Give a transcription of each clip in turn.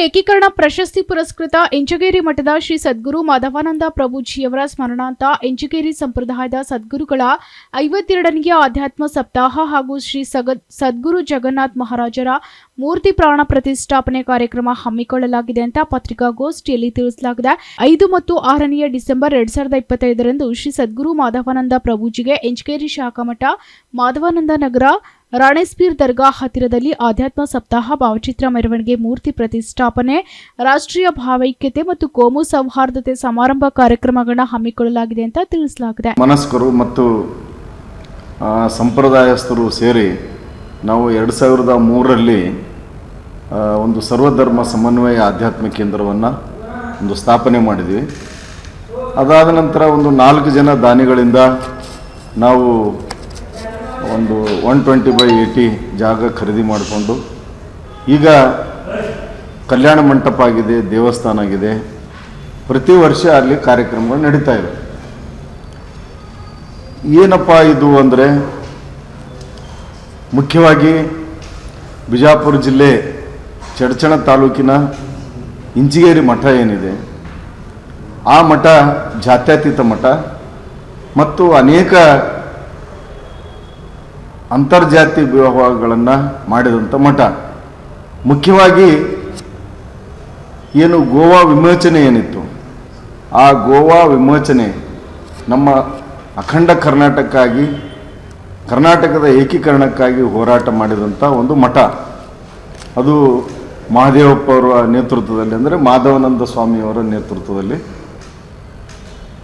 ಏಕೀಕರಣ ಪ್ರಶಸ್ತಿ ಪುರಸ್ಕೃತ ಇಂಚಗೇರಿ ಮಠದ ಶ್ರೀ ಸದ್ಗುರು ಮಾಧವಾನಂದ ಪ್ರಭುಜಿಯವರ ಸ್ಮರಣಾಂತ ಇಂಚಗೇರಿ ಸಂಪ್ರದಾಯದ ಸದ್ಗುರುಗಳ ಐವತ್ತೆರಡನೆಯ ಆಧ್ಯಾತ್ಮ ಸಪ್ತಾಹ ಹಾಗೂ ಶ್ರೀ ಸದ್ಗುರು ಜಗನ್ನಾಥ್ ಮಹಾರಾಜರ ಮೂರ್ತಿ ಪ್ರಾಣ ಪ್ರತಿಷ್ಠಾಪನೆ ಕಾರ್ಯಕ್ರಮ ಹಮ್ಮಿಕೊಳ್ಳಲಾಗಿದೆ ಅಂತ ಪತ್ರಿಕಾಗೋಷ್ಠಿಯಲ್ಲಿ ತಿಳಿಸಲಾಗಿದೆ. ಐದು ಮತ್ತು ಆರನೆಯ ಡಿಸೆಂಬರ್ ಎರಡ್ ಸಾವಿರದ ಇಪ್ಪತ್ತೈದರಂದು ಶ್ರೀ ಸದ್ಗುರು ಮಾಧವಾನಂದ ಪ್ರಭುಜಿಗೆ ಶಾಖಾ ಮಠ ಮಾಧವಾನಂದ ನಗರ ರಾಣೇಸ್ಪೀರ್ ದರ್ಗಾ ಹತ್ತಿರದಲ್ಲಿ ಆಧ್ಯಾತ್ಮ ಸಪ್ತಾಹ ಭಾವಚಿತ್ರ ಮೆರವಣಿಗೆ ಮೂರ್ತಿ ಪ್ರತಿಷ್ಠಾಪನೆ, ರಾಷ್ಟ್ರೀಯ ಭಾವೈಕ್ಯತೆ ಮತ್ತು ಕೋಮು ಸೌಹಾರ್ದತೆ ಸಮಾರಂಭ ಕಾರ್ಯಕ್ರಮಗಳನ್ನ ಹಮ್ಮಿಕೊಳ್ಳಲಾಗಿದೆ ಅಂತ ತಿಳಿಸಲಾಗಿದೆ. ಮನಸ್ಕರು ಮತ್ತು ಸಂಪ್ರದಾಯಸ್ಥರು ಸೇರಿ ನಾವು ಎರಡು ಸಾವಿರದ ಮೂರರಲ್ಲಿ ಒಂದು ಸರ್ವಧರ್ಮ ಸಮನ್ವಯ ಆಧ್ಯಾತ್ಮ ಕೇಂದ್ರವನ್ನು ಒಂದು ಸ್ಥಾಪನೆ ಮಾಡಿದ್ವಿ. ಅದಾದ ನಂತರ ಒಂದು ನಾಲ್ಕು ಜನ ದಾನಿಗಳಿಂದ ನಾವು ಒಂದು ಒನ್ ಟ್ವೆಂಟಿ ಬೈ ಏಯ್ಟಿ ಜಾಗ ಖರೀದಿ ಮಾಡಿಕೊಂಡು ಈಗ ಕಲ್ಯಾಣ ಮಂಟಪ ಆಗಿದೆ, ದೇವಸ್ಥಾನ ಆಗಿದೆ. ಪ್ರತಿ ವರ್ಷ ಅಲ್ಲಿ ಕಾರ್ಯಕ್ರಮಗಳು ನಡೀತಾ ಇವೆ. ಏನಪ್ಪ ಇದು ಅಂದರೆ ಮುಖ್ಯವಾಗಿ ಬಿಜಾಪುರ ಜಿಲ್ಲೆ ಚಡಚಣ ತಾಲೂಕಿನ ಇಂಜಿಗೇರಿ ಮಠ ಏನಿದೆ, ಆ ಮಠ ಜಾತ್ಯತೀತ ಮಠ ಮತ್ತು ಅನೇಕ ಅಂತರ್ಜಾತಿ ವಿವಾಹಗಳನ್ನು ಮಾಡಿದಂಥ ಮಠ. ಮುಖ್ಯವಾಗಿ ಏನು ಗೋವಾ ವಿಮೋಚನೆ ಏನಿತ್ತು? ಆ ಗೋವಾ ವಿಮೋಚನೆ ನಮ್ಮ ಅಖಂಡ ಕರ್ನಾಟಕಕ್ಕಾಗಿ, ಕರ್ನಾಟಕದ ಏಕೀಕರಣಕ್ಕಾಗಿ ಹೋರಾಟ ಮಾಡಿದಂಥ ಒಂದು ಮಠ. ಅದು ಮಹಾದೇವಪ್ಪ ಅವರ ನೇತೃತ್ವದಲ್ಲಿ ಅಂದರೆ ಮಾಧವಾನಂದ ಸ್ವಾಮಿಯವರ ನೇತೃತ್ವದಲ್ಲಿ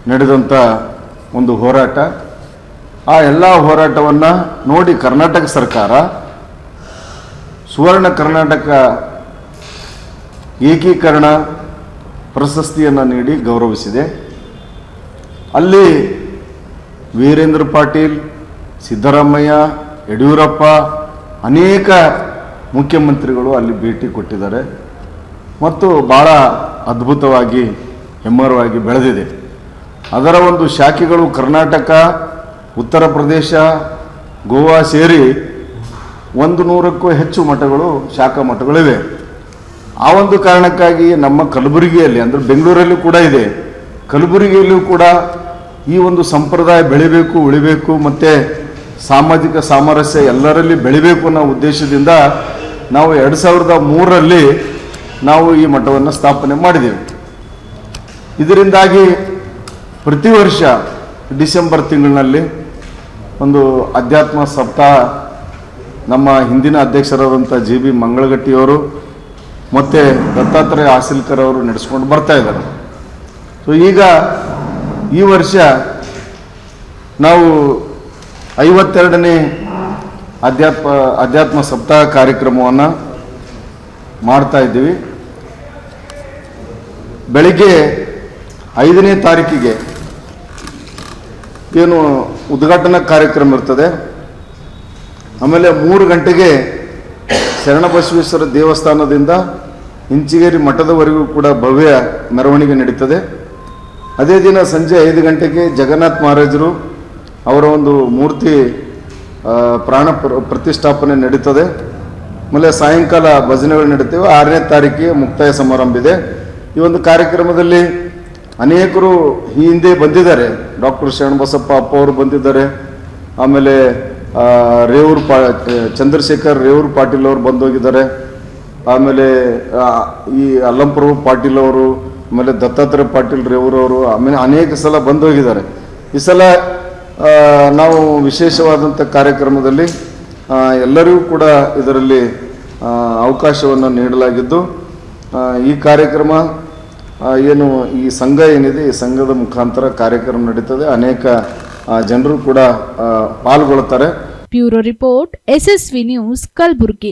ನಡೆದಂಥ ಒಂದು ಹೋರಾಟ. ಆ ಎಲ್ಲ ಹೋರಾಟವನ್ನು ನೋಡಿ ಕರ್ನಾಟಕ ಸರ್ಕಾರ, ಸುವರ್ಣ ಕರ್ನಾಟಕ ಏಕೀಕರಣ ಪ್ರಶಸ್ತಿಯನ್ನು ನೀಡಿ ಗೌರವಿಸಿದೆ. ಅಲ್ಲಿ ವೀರೇಂದ್ರ ಪಾಟೀಲ್, ಸಿದ್ದರಾಮಯ್ಯ, ಯಡಿಯೂರಪ್ಪ ಅನೇಕ ಮುಖ್ಯಮಂತ್ರಿಗಳು ಅಲ್ಲಿ ಭೇಟಿ ಕೊಟ್ಟಿದ್ದಾರೆ. ಮತ್ತು ಭಾಳ ಅದ್ಭುತವಾಗಿ, ಹೆಮ್ಮರವಾಗಿ ಬೆಳೆದಿದೆ. ಅದರ ಒಂದು ಶಾಖೆಗಳು ಕರ್ನಾಟಕ ಉತ್ತರ ಪ್ರದೇಶ, ಗೋವಾ ಸೇರಿ ಒಂದು ನೂರಕ್ಕೂ ಹೆಚ್ಚು ಮಠಗಳು, ಶಾಖಾ ಮಠಗಳಿವೆ. ಆ ಒಂದು ಕಾರಣಕ್ಕಾಗಿ ನಮ್ಮ ಕಲಬುರಗಿಯಲ್ಲಿ, ಅಂದರೆ ಬೆಂಗಳೂರಲ್ಲೂ ಕೂಡ ಇದೆ. ಕಲಬುರಗಿಯಲ್ಲೂ ಕೂಡ ಈ ಒಂದು ಸಂಪ್ರದಾಯ ಬೆಳಿಬೇಕು, ಉಳಿಬೇಕು, ಮತ್ತು ಸಾಮಾಜಿಕ ಸಾಮರಸ್ಯ ಎಲ್ಲರಲ್ಲಿ ಬೆಳಿಬೇಕು ಅನ್ನೋ ಉದ್ದೇಶದಿಂದ ನಾವು ಎರಡು ಸಾವಿರದ ಮೂರರಲ್ಲಿ ನಾವು ಈ ಮಠವನ್ನು ಸ್ಥಾಪನೆ ಮಾಡಿದ್ದೇವೆ ಇದರಿಂದಾಗಿ ಪ್ರತಿ ವರ್ಷ ಡಿಸೆಂಬರ್ ತಿಂಗಳಿನಲ್ಲಿ ಒಂದು ಅಧ್ಯಾತ್ಮ ಸಪ್ತಾಹ ನಮ್ಮ ಹಿಂದಿನ ಅಧ್ಯಕ್ಷರಾದಂಥ ಜಿ ಬಿ ಮಂಗಳಗಟ್ಟಿಯವರು ಮತ್ತು ದತ್ತಾತ್ರೇಯ ಆಸಿಲ್ಕರ್ ಅವರು ನಡೆಸ್ಕೊಂಡು ಬರ್ತಾ ಇದ್ದಾರೆ. ಸೊ ಈಗ ಈ ವರ್ಷ ನಾವು ಐವತ್ತೆರಡನೇ ಅಧ್ಯಾತ್ಮ ಅಧ್ಯಾತ್ಮ ಸಪ್ತಾಹ ಕಾರ್ಯಕ್ರಮವನ್ನು ಮಾಡ್ತಾ ಇದ್ದೀವಿ. ಬೆಳಿಗ್ಗೆ ಐದನೇ ತಾರೀಕಿಗೆ ಏನು ಉದ್ಘಾಟನಾ ಕಾರ್ಯಕ್ರಮ ಇರ್ತದೆ. ಆಮೇಲೆ ಮೂರು ಗಂಟೆಗೆ ಶರಣಬಸವೇಶ್ವರ ದೇವಸ್ಥಾನದಿಂದ ಇಂಚಿಗೇರಿ ಮಠದವರೆಗೂ ಕೂಡ ಭವ್ಯ ಮೆರವಣಿಗೆ ನಡೀತದೆ. ಅದೇ ದಿನ ಸಂಜೆ ಐದು ಗಂಟೆಗೆ ಜಗನ್ನಾಥ್ ಮಹಾರಾಜರು ಅವರ ಒಂದು ಮೂರ್ತಿ ಪ್ರಾಣ ಪ್ರ- ಪ್ರತಿಷ್ಠಾಪನೆ ನಡೀತದೆ. ಆಮೇಲೆ ಸಾಯಂಕಾಲ ಭಜನೆಗಳು ನಡೀತೇವೆ. ಆರನೇ ತಾರೀಕಿಗೆ ಮುಕ್ತಾಯ ಸಮಾರಂಭ ಇದೆ. ಈ ಒಂದು ಕಾರ್ಯಕ್ರಮದಲ್ಲಿ ಅನೇಕರು ಹಿಂದೆ ಬಂದಿದ್ದಾರೆ. ಡಾಕ್ಟರ್ ಶರಣಬಸಪ್ಪ ಅಪ್ಪ ಅವರು ಬಂದಿದ್ದಾರೆ. ಆಮೇಲೆ ರೇವೂರು ಪಾ, ಚಂದ್ರಶೇಖರ್ ರೇವೂರ್ ಪಾಟೀಲ್ ಅವರು ಬಂದೋಗಿದ್ದಾರೆ. ಆಮೇಲೆ ಈ ಅಲ್ಲಂಪ್ರಭು ಪಾಟೀಲ್ ಅವರು, ಆಮೇಲೆ ದತ್ತಾತ್ರೇಯ ಪಾಟೀಲ್ ರೇವೂರ್ ಅವರು, ಆಮೇಲೆ ಅನೇಕ ಸಲ ಬಂದೋಗಿದ್ದಾರೆ. ಈ ಸಲ ನಾವು ವಿಶೇಷವಾದಂಥ ಕಾರ್ಯಕ್ರಮದಲ್ಲಿ ಎಲ್ಲರಿಗೂ ಕೂಡ ಇದರಲ್ಲಿ ಅವಕಾಶವನ್ನು ನೀಡಲಾಗಿದ್ದು ಈ ಕಾರ್ಯಕ್ರಮ ಏನು, ಈ ಸಂಘ ಏನಿದೆ, ಈ ಸಂಘದ ಮುಖಾಂತರ ಕಾರ್ಯಕ್ರಮ ನಡೀತದೆ. ಅನೇಕ ಜನರು ಕೂಡ ಪಾಲ್ಗೊಳ್ತಾರೆ. Bureau report, SSV news, Kalaburagi.